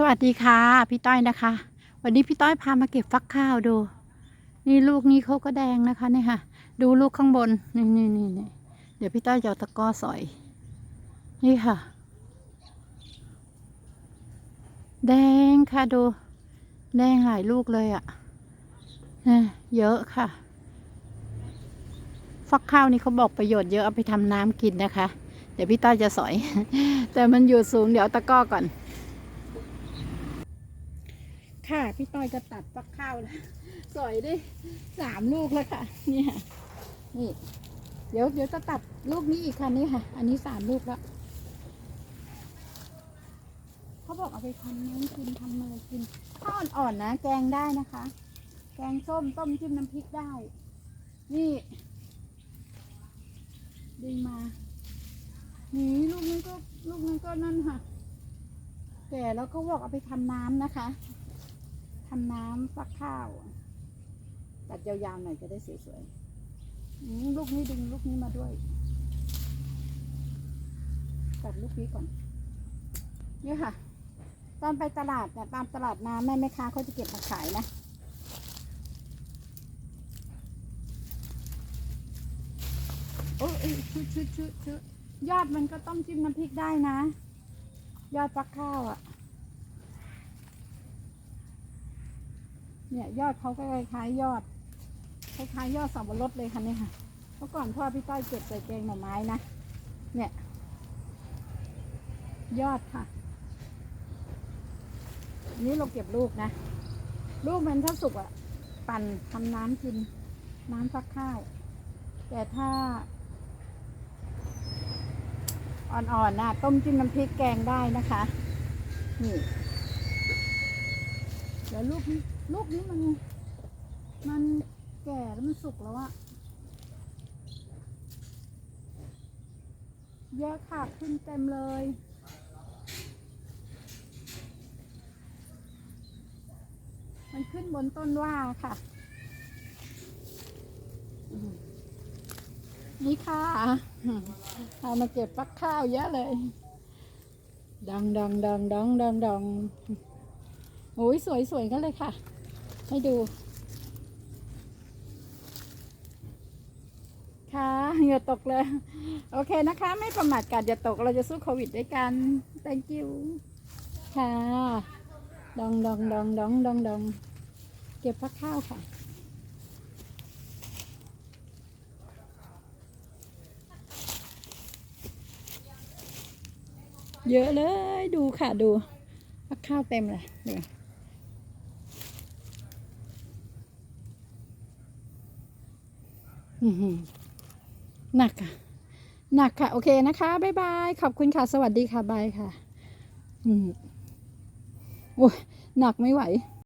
สวัสดีค่ะ พี่ต้อยนะคะ วันนี้พี่ต้อยพามาเก็บฟักข้าวดู นี่ลูกนี้เขาก็แดงนะคะนี่ค่ะ ดูลูกข้างบนนี่นี่นี่นเดี๋ยวพี่ต้อยจะตะก้อสอย นี่ค่ะ แดงค่ะดู แดงหลายลูกเลยอะ่ะเนี่ยเยอะค่ะ ฟักข้าวนี่เขาบอกประโยชน์เยอะเอาไปทำน้ำกินนะคะ เดี๋ยวพี่ต้อยจะสอย แต่มันอยู่สูงเดี๋ยวตะก้อก่อน ค่ะ พี่ต้อยก็ตัดฟักข้าวแล้วสอยได้สามลูกแล้วค่ะ นี่ค่ะ นี่ เดี๋ยวเดี๋ยวจะตัดลูกนี้อีกค่ะนี่ค่ะ อันนี้สามลูกแล้วเขาบอกเอาไปทำน้ำกินทำอะไรกินถ้าอ่อนๆนะ แกงได้นะคะ แกงส้มต้มจิ้มน้ำพริกได้ นี่ดึงมานี่ลูกนี้นก็ลูกนี้นก็นั่นค่ะ แก่แล้วก็บอกเอาไปทำน้ำนะคะ ทำน้ำฟักข้าวตัดยาวๆหน่อยจะได้สวยๆลูกนี้ดึงลูกนี้มาด้วย ตัดลูกนี้ก่อนนี่ค่ะ ตอนไปตลาดเนี่ยตามตลาดน้ำแม่แม่ค้าเขาจะเก็บมาขายนะโอ้ยชุดชุดชุดชุดยอดมันก็ต้มจิ้มน้ำพริกได้นะ ยอดฟักข้าวอะ่ะ เนี่ยยอดเขาก็คล้ายๆยอดคล้ายๆยอดสับปะรดเลยค่ะเนี่ยค่ะเมื่อก่อนพ่อพี่ต้อยเก็บใส่แกงหน่อไม้นะเนี่ย ยอดค่ะอันนี้เราเก็บลูกนะลูกมันถ้าสุกอะปั่นทำน้ำกิน น้ำฟักข้าว แต่ถ้า อ่อนๆน่ะต้มจิ้มน้ำพริกแกงได้นะคะ นี่ เดี๋ยวลูกนี้ ลูกนี้มัน มันแก่แล้วมันสุกแล้วอะเยอะค่ะขึ้นเต็มเลย มันขึ้นบนต้นว่าค่ะ นี่ค่ะเอามาเก็บฟักข้าวเยอะเลยดังดังดังดังดังดังโอ้ยสวยสวยกันเลยค่ะ ให้ดู ค่ะเหงื่อตกเลย โอเคนะคะ ไม่ประมาทกาดอย่าตกเราจะสู้โควิดด้วยกัน thank you ค่ะดองดองดองดองดองดองเก็บฟักข้าวค่ะเยอะเลยดูค่ะดูฟักข้าวเต็มเลยดี๋ยวอื้อหือ หนักค่ะหนักค่ะ โอเคนะคะบ๊ายบายขอบคุณค่ะ สวัสดีค่ะบายค่ะ อืมโอ้ยหนักไม่ไหว